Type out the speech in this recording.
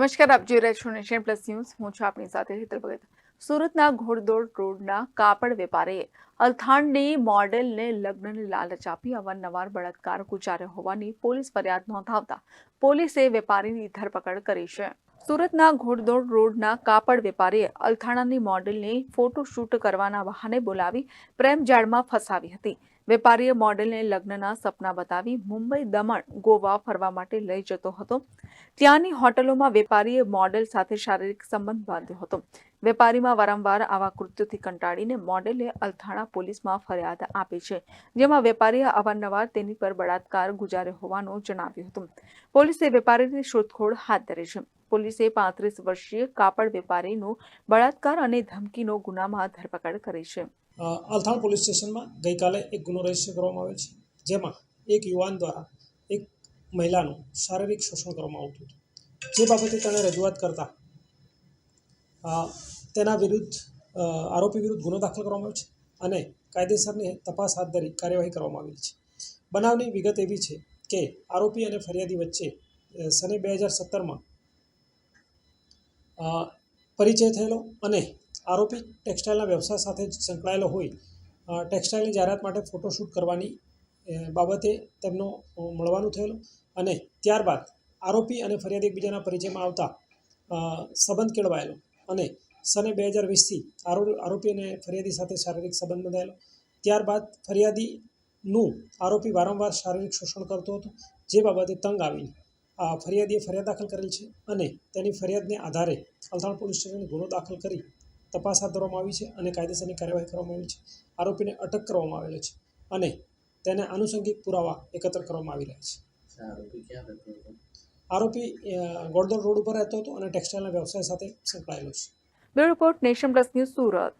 નમસ્કાર, આપ જોઈ રહ્યા છો નેશન પ્લસ ન્યૂઝ. હું છું આપની સાથે હેતલ ભગત. સુરતના ઘોડદોડ રોડના કાપડ વેપારીએ અલથાણની મોડેલને લગ્નની લાલચ આપી અવારનવાર બળાત્કાર ગુજાર્યો હોવાની પોલીસ ફરિયાદ નોંધાવતા પોલીસે વેપારીની ધરપકડ કરી છે. સુરતના ઘોડદોડ રોડના કાપડ વેપારીએ અલથાણાની મોડેલને ફોટોશૂટ કરવાના બહાને બોલાવી પ્રેમ જાળમાં ફસાવી હતી. વેપારીએ મોડેલને લગ્નના સપના બતાવી મુંબઈ દમણ, ગોવા ફરવા માટે લઈ જતો હતો. ત્યાંની હોટલોમાં વેપારીએ મોડેલ સાથે શારીરિક સંબંધ બાંધ્યો હતો. વેપારીમાં વારંવાર આવા કૃત્યોથી કંટાળીને મોડેલે અલથાણા પોલીસમાં ફરિયાદ આપી છે, જેમાં વેપારીએ અવારનવાર તેની પર બળાત્કાર ગુજાર્યો હોવાનું જણાવ્યું હતું. પોલીસે વેપારીની શોધખોળ હાથ ધરી છે. પોલીસે પાંત્રીસ વર્ષીય કાપડ વેપારીનો બળાત્કાર અને ધમકીનો ગુનામાં ધરપકડ કરી છે. અ, અલથાણ પોલીસ સ્ટેશનમાં ગઈકાલે એક ગુનો રજિસ્ટર કરવામાં આવે છે જેમાં એક યુવાન દ્વારા એક મહિલાનું શારીરિક શોષણ કરવામાં આવતું હતું. જે બાબતે તેણે રજૂઆત કરતા તેના વિરુદ્ધ આરોપી વિરુદ્ધ ગુનો દાખલ કરવામાં આવ્યો છે અને કાયદેસરની તપાસ હાથ ધરી કાર્યવાહી કરવામાં આવેલી છે. બનાવની વિગત એવી છે કે આરોપી અને ફરિયાદી વચ્ચે સને બે હજાર સત્તરમાં પરિચય થયેલો અને આરોપી ટેક્સટાઇલના વ્યવસાય સાથે સંકળાયેલો હોય ટેક્સટાઇલની જાહેરાત માટે ફોટોશૂટ કરવાની બાબતે તેમનો મળવાનું થયેલું અને ત્યારબાદ આરોપી અને ફરિયાદ એકબીજાના પરિચયમાં આવતા સંબંધ કેળવાયેલો અને સને બે હજાર વીસથી આરોપી અને ફરિયાદી સાથે શારીરિક સંબંધ બંધાયેલો. ત્યારબાદ ફરિયાદીનું આરોપી વારંવાર શારીરિક શોષણ કરતો હતો, જે બાબતે તંગ આવીને ફરિયાદીએ ફરિયાદ દાખલ કરેલ છે અને તેની ફરિયાદને આધારે અલથાણ પોલીસ સ્ટેશને ગુનો દાખલ કરી તપાસ હાથ ધરવામાં આવી છે અને કાયદેસરની કાર્યવાહી કરવામાં આવી છે. આરોપીને અટક કરવામાં આવેલો છે અને તેને આનુષંગિક પુરાવા એકત્ર કરવામાં આવી રહ્યા છે. આરોપી ગોળદોડ રોડ ઉપર રહેતો હતો અને ટેક્સટાઇલના વ્યવસાય સાથે સંકળાયેલો છે. Bureau report Nation Plus News Surat.